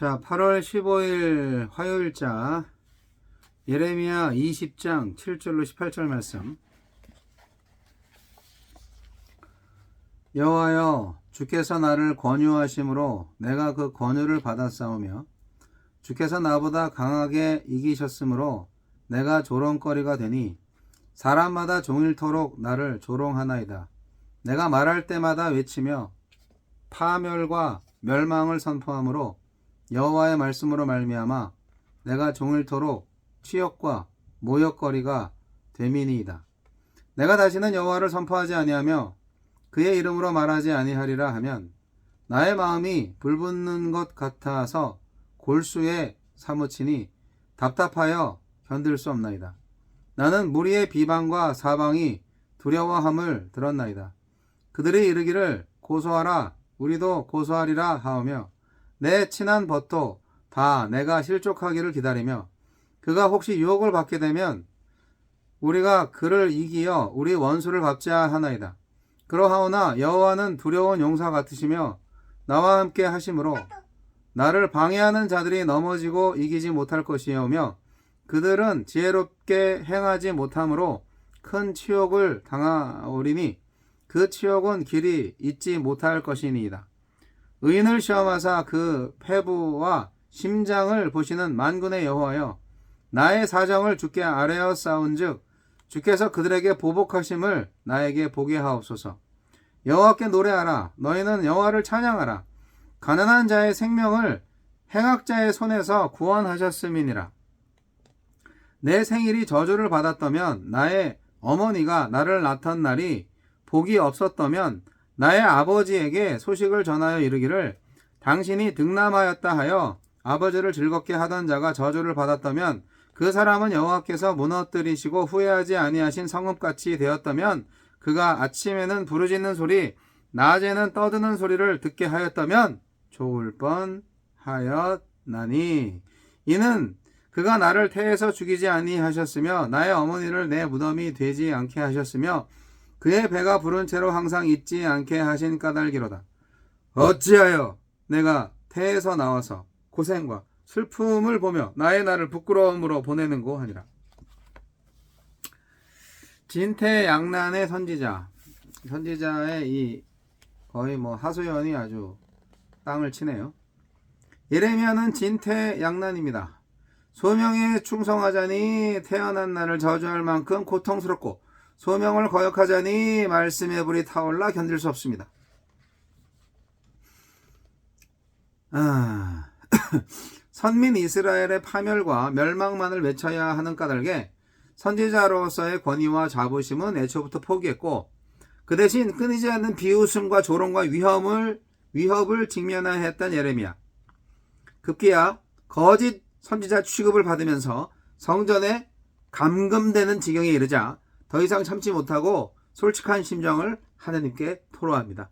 자, 8월 15일 화요일자 예레미야 20장 7절로 18절 말씀. 여호와여 주께서 나를 권유하심으로 내가 그 권유를 싸우며 주께서 나보다 강하게 이기셨으므로 내가 조롱거리가 되니 사람마다 종일토록 나를 조롱하나이다. 내가 말할 때마다 외치며 파멸과 멸망을 선포하므로 여호와의 말씀으로 말미암아 내가 종일토록 치욕과 모욕거리가 되미니이다. 내가 다시는 여호와를 선포하지 아니하며 그의 이름으로 말하지 아니하리라 하면 나의 마음이 불붙는 것 같아서 골수에 사무치니 답답하여 견딜 수 없나이다. 나는 무리의 비방과 사방이 두려워함을 들었나이다. 그들이 이르기를 고소하라 우리도 고소하리라 하오며 내 친한 벗도 다 내가 실족하기를 기다리며 그가 혹시 유혹을 받게 되면 우리가 그를 이기어 우리 원수를 갚자 하나이다. 그러하오나 여호와는 두려운 용사 같으시며 나와 함께 하심으로 나를 방해하는 자들이 넘어지고 이기지 못할 것이오며 그들은 지혜롭게 행하지 못함으로 큰 치욕을 당하오리니 그 치욕은 길이 잊지 못할 것이니이다. 의인을 시험하사 그 패부와 심장을 보시는 만군의 여호와여 나의 사정을 주께 아뢰어 싸운즉 주께서 그들에게 보복하심을 나에게 보게 하옵소서. 여호와께 노래하라. 너희는 여호와를 찬양하라. 가난한 자의 생명을 행악자의 손에서 구원하셨음이니라. 내 생일이 저주를 받았다면 나의 어머니가 나를 낳던 날이 복이 없었다면 나의 아버지에게 소식을 전하여 이르기를 당신이 등남하였다 하여 아버지를 즐겁게 하던 자가 저주를 받았다면 그 사람은 여호와께서 무너뜨리시고 후회하지 아니하신 성읍같이 되었다면 그가 아침에는 부르짖는 소리 낮에는 떠드는 소리를 듣게 하였다면 좋을 뻔하였나니. 이는 그가 나를 태에서 죽이지 아니하셨으며 나의 어머니를 내 무덤이 되지 않게 하셨으며 그의 배가 부른 채로 항상 잊지 않게 하신 까닭이로다. 어찌하여 내가 태에서 나와서 고생과 슬픔을 보며 나의 날을 부끄러움으로 보내는고 하니라. 진태양난의 선지자. 선지자의 이 거의 뭐 하소연이 아주 땅을 치네요. 예레미야는 진태양난입니다. 소명에 충성하자니 태어난 날을 저주할 만큼 고통스럽고 소명을 거역하자니 말씀의 불이 타올라 견딜 수 없습니다. 아, 선민 이스라엘의 파멸과 멸망만을 외쳐야 하는 까닭에 선지자로서의 권위와 자부심은 애초부터 포기했고 그 대신 끊이지 않는 비웃음과 조롱과 위험을 위협을 직면해야 했던 예레미야. 급기야 거짓 선지자 취급을 받으면서 성전에 감금되는 지경에 이르자 더 이상 참지 못하고 솔직한 심정을 하나님께 토로합니다.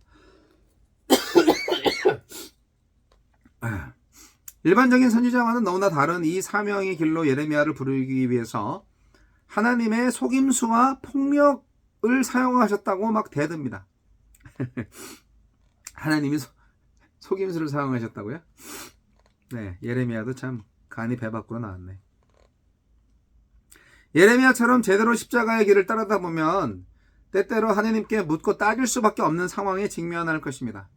일반적인 선지자와는 너무나 다른 이 사명의 길로 예레미야를 부르기 위해서 하나님의 속임수와 폭력을 사용하셨다고 막 대듭니다. 하나님이 소, 속임수를 사용하셨다고요? 네, 예레미야도 참 간이 배 밖으로 나왔네. 예레미야처럼 제대로 십자가의 길을 따르다 보면 때때로 하나님께 묻고 따질 수밖에 없는 상황에 직면할 것입니다.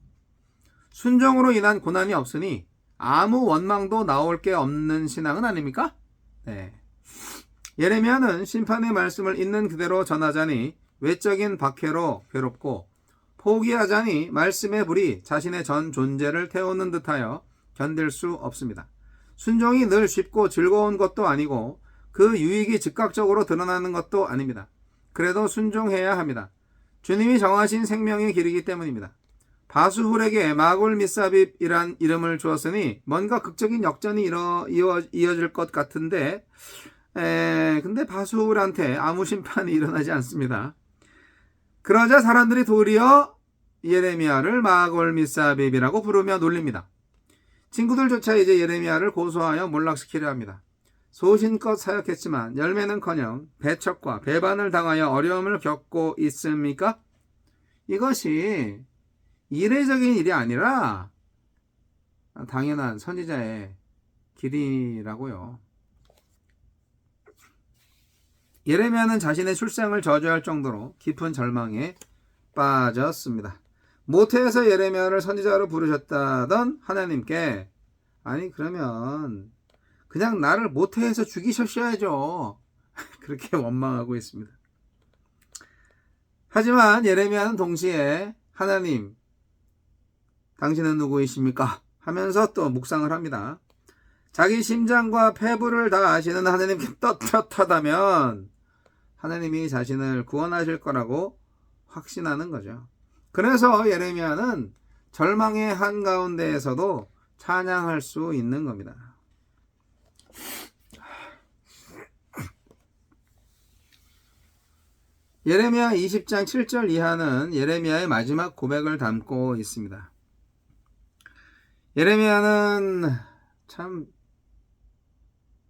순종으로 인한 고난이 없으니 아무 원망도 나올 게 없는 신앙은 아닙니까? 네. 예레미야는 심판의 말씀을 있는 그대로 전하자니 외적인 박해로 괴롭고 포기하자니 말씀의 불이 자신의 전 존재를 태우는 듯하여 견딜 수 없습니다. 순종이 늘 쉽고 즐거운 것도 아니고 그 유익이 즉각적으로 드러나는 것도 아닙니다. 그래도 순종해야 합니다. 주님이 정하신 생명의 길이기 때문입니다. 바수훌에게 마골 미사빕이란 이름을 주었으니 뭔가 극적인 역전이 이어, 이어, 이어질 것 같은데 에, 근데 바수훌한테 아무 심판이 일어나지 않습니다. 그러자 사람들이 도리어 예레미야를 마골 미사빕이라고 부르며 놀립니다. 친구들조차 이제 예레미야를 고소하여 몰락시키려 합니다. 소신껏 사역했지만 열매는커녕 배척과 배반을 당하여 어려움을 겪고 있습니까? 이것이 이례적인 일이 아니라 당연한 선지자의 길이라고요. 예레미야는 자신의 출생을 저주할 정도로 깊은 절망에 빠졌습니다. 모태에서 예레미야를 선지자로 부르셨다던 하나님께 아니 그러면 그냥 나를 모태에서 죽이셨어야죠. 그렇게 원망하고 있습니다. 하지만 예레미야는 동시에 하나님 당신은 누구이십니까? 하면서 또 묵상을 합니다. 자기 심장과 폐부를 다 아시는 하나님께 떳떳하다면 하나님이 자신을 구원하실 거라고 확신하는 거죠. 그래서 예레미야는 절망의 한가운데에서도 찬양할 수 있는 겁니다. 예레미야 20장 7절 이하는 예레미야의 마지막 고백을 담고 있습니다. 예레미야는 참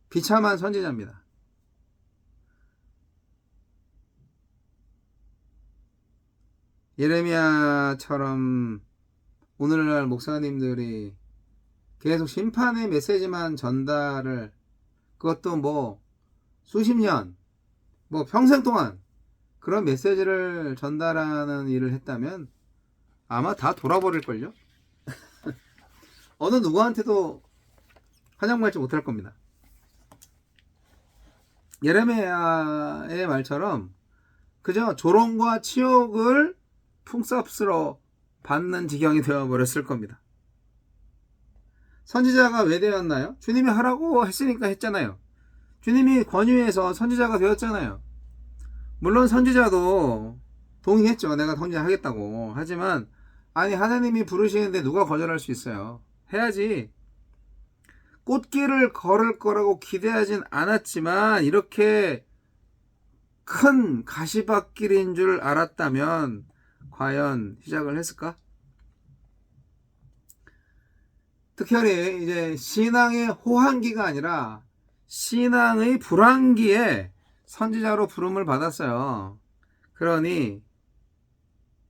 비참한 선지자입니다. 예레미야처럼 오늘날 목사님들이 계속 심판의 메시지만 전달을 그것도 뭐 수십 년, 뭐 평생 동안 그런 메시지를 전달하는 일을 했다면 아마 다 돌아버릴걸요? 어느 누구한테도 환영받지 못할 겁니다. 예레미야의 말처럼 그저 조롱과 치욕을 풍습스러 받는 지경이 되어버렸을 겁니다. 선지자가 왜 되었나요? 주님이 하라고 했으니까 했잖아요. 주님이 권유해서 선지자가 되었잖아요. 물론 선지자도 동의했죠. 내가 선지자 하겠다고. 하지만 아니 하나님이 부르시는데 누가 거절할 수 있어요. 해야지. 꽃길을 걸을 거라고 기대하진 않았지만 이렇게 큰 가시밭길인 줄 알았다면 과연 시작을 했을까? 특별히 이제 신앙의 호황기가 아니라 신앙의 불황기에 선지자로 부름을 받았어요. 그러니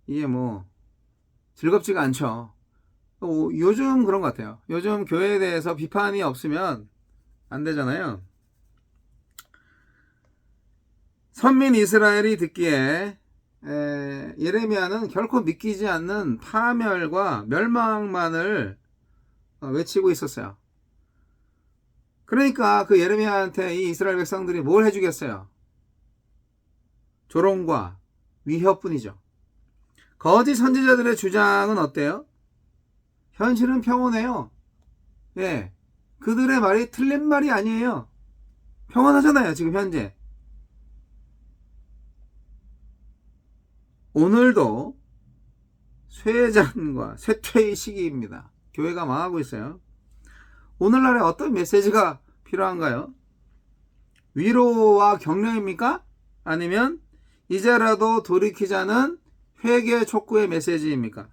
이게 뭐 즐겁지가 않죠. 어, 요즘 그런 것 같아요. 요즘 교회에 대해서 비판이 없으면 안 되잖아요. 선민 이스라엘이 듣기에 에, 예레미야는 결코 믿기지 않는 파멸과 멸망만을 어, 외치고 있었어요. 그러니까 그 예레미야한테 이 이스라엘 백성들이 뭘 해주겠어요? 조롱과 위협뿐이죠. 거짓 선지자들의 주장은 어때요? 현실은 평온해요. 예. 그들의 말이 틀린 말이 아니에요. 평온하잖아요, 지금 현재. 오늘도 쇠장과 쇠퇴의 시기입니다. 교회가 망하고 있어요. 오늘날에 어떤 메시지가 필요한가요? 위로와 격려입니까? 아니면 이제라도 돌이키자는 회개 촉구의 메시지입니까?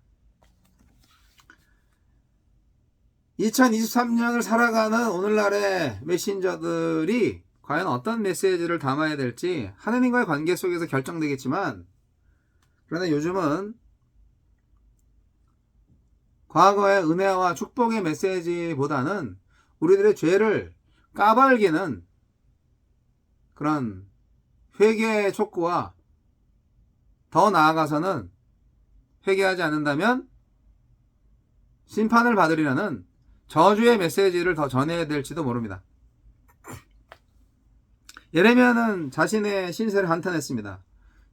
2023년을 살아가는 오늘날의 메신저들이 과연 어떤 메시지를 담아야 될지 하느님과의 관계 속에서 결정되겠지만 그러나 요즘은 과거의 은혜와 축복의 메시지보다는 우리들의 죄를 까발기는 그런 회개 촉구와 더 나아가서는 회개하지 않는다면 심판을 받으리라는 저주의 메시지를 더 전해야 될지도 모릅니다. 예레미야는 자신의 신세를 한탄했습니다.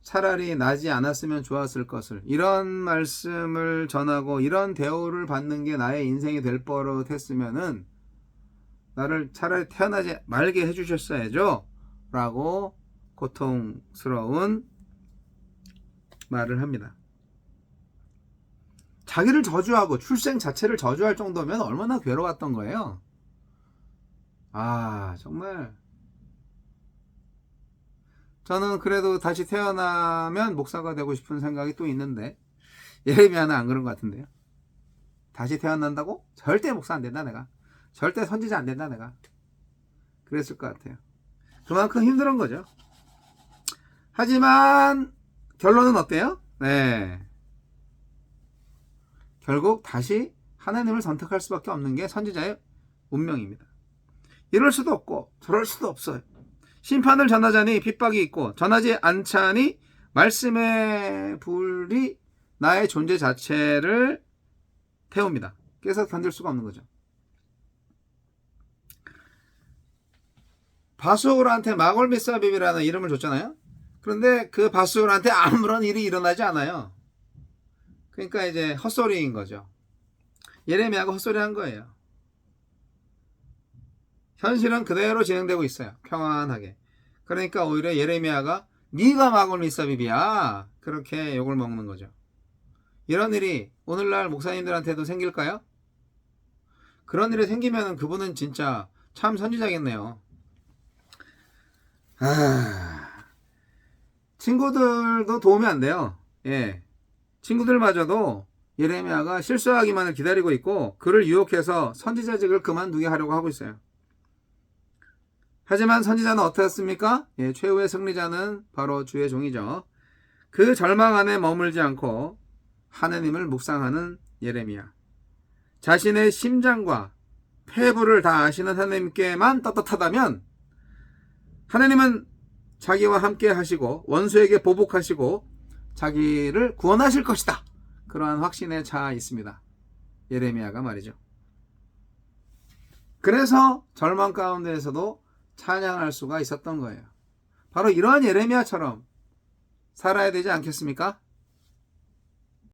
차라리 나지 않았으면 좋았을 것을. 이런 말씀을 전하고 이런 대우를 받는 게 나의 인생이 될 버릇 했으면은 나를 차라리 태어나지 말게 해주셨어야죠. 라고 고통스러운 말을 합니다. 자기를 저주하고 출생 자체를 저주할 정도면 얼마나 괴로웠던 거예요. 아 정말 저는 그래도 다시 태어나면 목사가 되고 싶은 생각이 또 있는데 예레미야는 안 그런 것 같은데요. 다시 태어난다고? 절대 목사 안 된다 내가. 절대 선지자 안 된다 내가. 그랬을 것 같아요. 그만큼 힘든 거죠. 하지만 결론은 어때요? 네. 결국 다시 하나님을 선택할 수밖에 없는 게 선지자의 운명입니다. 이럴 수도 없고 저럴 수도 없어요. 심판을 전하자니 핍박이 있고 전하지 않자니 말씀의 불이 나의 존재 자체를 태웁니다. 그래서 견딜 수가 없는 거죠. 바수올한테 마골미사빕이라는 이름을 줬잖아요. 그런데 그 바수올한테 아무런 일이 일어나지 않아요. 그러니까 이제 헛소리인 거죠. 예레미야가 헛소리 한 거예요. 현실은 그대로 진행되고 있어요. 평안하게. 그러니까 오히려 예레미야가 네가 마골미사빕이야. 그렇게 욕을 먹는 거죠. 이런 일이 오늘날 목사님들한테도 생길까요? 그런 일이 생기면 그분은 진짜 참 선지자겠네요. 아, 친구들도 도움이 안 돼요. 예. 친구들마저도 예레미야가 실수하기만을 기다리고 있고 그를 유혹해서 선지자직을 그만두게 하려고 하고 있어요. 하지만 선지자는 어떻습니까? 예, 최후의 승리자는 바로 주의 종이죠. 그 절망 안에 머물지 않고 하느님을 묵상하는 예레미야. 자신의 심장과 폐부를 다 아시는 하나님께만 떳떳하다면 하나님은 자기와 함께 하시고 원수에게 보복하시고 자기를 구원하실 것이다. 그러한 확신에 차 있습니다. 예레미야가 말이죠. 그래서 절망 가운데에서도 찬양할 수가 있었던 거예요. 바로 이러한 예레미야처럼 살아야 되지 않겠습니까?